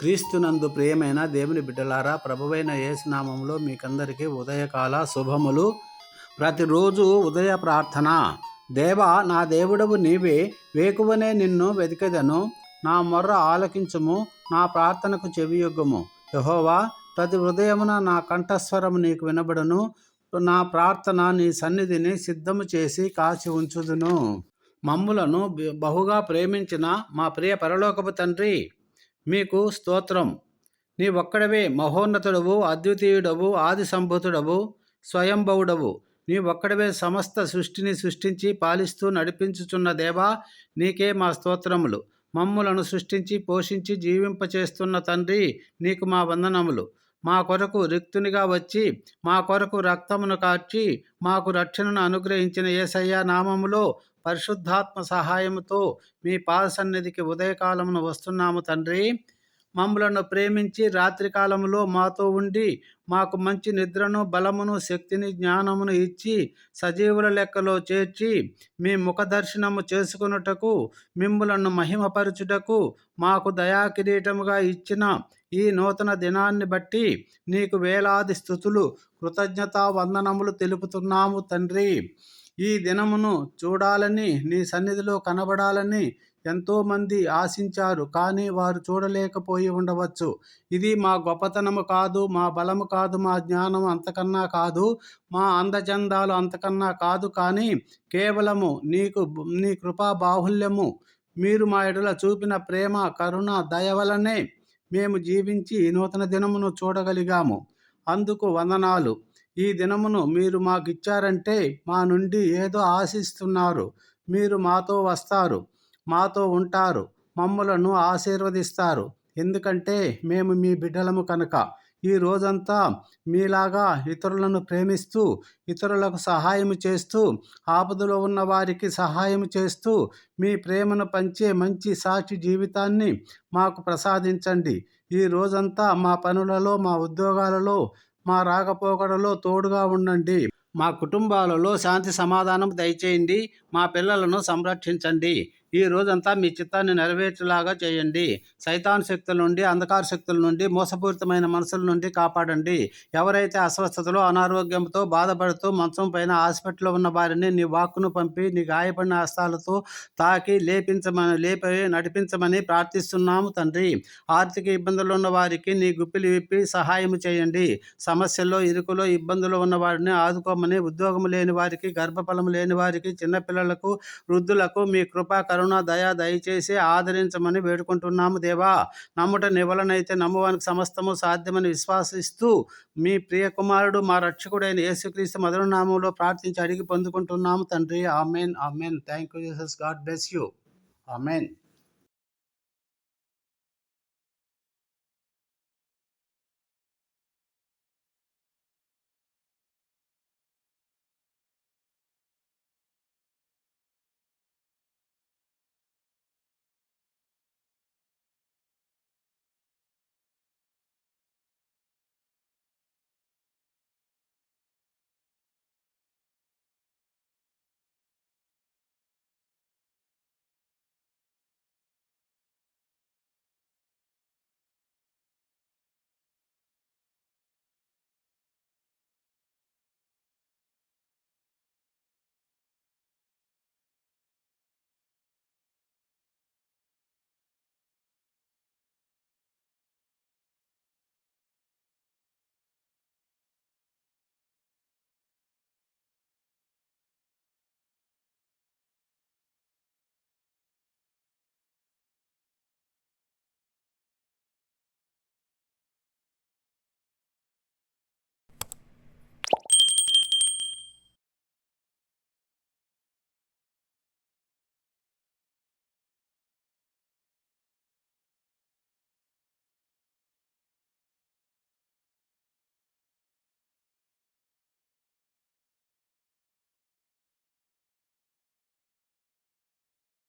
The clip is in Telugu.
క్రీస్తునందు ప్రియమైన దేవుని బిడ్డలారా ప్రభువైన యేసునామంలో మీకందరికీ ఉదయకాల శుభములు. ప్రతిరోజు ఉదయ ప్రార్థన. దేవా నా దేవుడవు నీవే వేకువనే నిన్ను వెతికెదను. నా మొర్ర ఆలకించుము నా ప్రార్థనకు చెవియొగ్గుము. యహోవా ప్రతి హృదయమున నా కంఠస్వరము నీకు వినబడును. నా ప్రార్థన నీ సన్నిధిని సిద్ధము చేసి కాచి ఉంచుదును. మమ్ములను బహుగా ప్రేమించిన మా ప్రియ పరలోకపు తండ్రి మీకు స్తోత్రం. నీ ఒక్కడవే మహోన్నతుడవు అద్వితీయుడవు ఆది సంభూతుడవు స్వయంభవుడవు. నీ ఒక్కడవే సమస్త సృష్టిని సృష్టించి పాలిస్తూ నడిపించుచున్న దేవా నీకే మా స్తోత్రములు. మమ్ములను సృష్టించి పోషించి జీవింపచేస్తున్న తండ్రి నీకు మా వందనములు. మా కొరకు రిక్తునిగా వచ్చి మా కొరకు రక్తమును కార్చి మాకు రక్షణను అనుగ్రహించిన యేసయ్య నామములో పరిశుద్ధాత్మ సహాయముతో మీ పాద సన్నిధికి ఉదయకాలమున వస్తున్నాము తండ్రి. మమ్మలను ప్రేమించి రాత్రికాలములో మాతో ఉండి మాకు మంచి నిద్రను బలమును శక్తిని జ్ఞానమును ఇచ్చి సజీవుల లెక్కలో చేర్చి మీ ముఖ దర్శనము చేసుకొనుటకు మిమ్ములను మహిమపరచుటకు మాకు దయాకిరీటముగా ఇచ్చిన ఈ నూతన దినాన్ని బట్టి నీకు వేలాది స్థుతులు కృతజ్ఞతా వందనములు తెలుపుతున్నాము తండ్రి. ఈ దినమును చూడాలని నీ సన్నిధిలో కనబడాలని ఎంతోమంది ఆశించారు కానీ వారు చూడలేకపోయి ఉండవచ్చు. ఇది మా గొప్పతనము కాదు మా బలము కాదు మా జ్ఞానం అంతకన్నా కాదు మా అందచందాలు అంతకన్నా కాదు కానీ కేవలము నీకు నీ కృపా బాహుల్యము. మీరు మా ఎడల చూపిన ప్రేమ కరుణ దయ వలనే మేము జీవించి నూతన దినమును చూడగలిగాము. అందుకు వందనాలు. ఈ దినమును మీరు మాకు ఇచ్చారంటే మా నుండి ఏదో ఆశిస్తున్నారు. మీరు మాతో వస్తారు. మాతో ఉంటారు. మమ్మలను ఆశీర్వదిస్తారు. ఎందుకంటే మేము మీ బిడ్డలము కనుక. ఈ రోజంతా మీలాగా ఇతరులను ప్రేమిస్తూ ఇతరులకు సహాయం చేస్తూ ఆపదలో ఉన్న వారికి సహాయం చేస్తూ మీ ప్రేమను పంచే మంచి సాక్షి జీవితాన్ని మాకు ప్రసాదించండి. ఈ రోజంతా మా పనులలో మా ఉద్యోగాలలో మా రాకపోకడలో తోడుగా ఉండండి. మా కుటుంబాలలో శాంతి సమాధానం దయచేయండి. మా పిల్లలను సంరక్షించండి. ఈ రోజంతా మీ చిత్తాన్ని నెరవేర్చేలాగా చేయండి. సైతాన్ శక్తుల నుండి అంధకార శక్తుల నుండి మోసపూరితమైన మనసుల నుండి కాపాడండి. ఎవరైతే అస్వస్థతలో అనారోగ్యంతో బాధపడుతూ మంచం పైన హాస్పిటల్లో ఉన్న వారిని నీ వాక్కును పంపి నీ గాయపడిన హస్తాలతో తాకి లేపించమని లేపి నడిపించమని ప్రార్థిస్తున్నాము తండ్రి. ఆర్థిక ఇబ్బందులు ఉన్న వారికి నీ గుప్పిలు విప్పి సహాయం చేయండి. సమస్యల్లో ఇరుకులో ఇబ్బందులు ఉన్న వారిని ఆదుకోమని ఉద్యోగం లేని వారికి గర్భఫలం లేని వారికి చిన్నపిల్లలకు వృద్ధులకు మీ కృపాకర కరుణ దయ దయచేసి ఆదరించమని వేడుకుంటున్నాము దేవా. నమ్ముట నివలనైతే నమ్మువానికి సమస్తము సాధ్యమని విశ్వాసిస్తూ మీ ప్రియ కుమారుడు మా రక్షకుడైన యేసుక్రీస్తు మధురనామంలో ప్రార్థించి అడిగి పొందుకుంటున్నాము తండ్రి. Amen amen. Thank you Jesus God bless you amen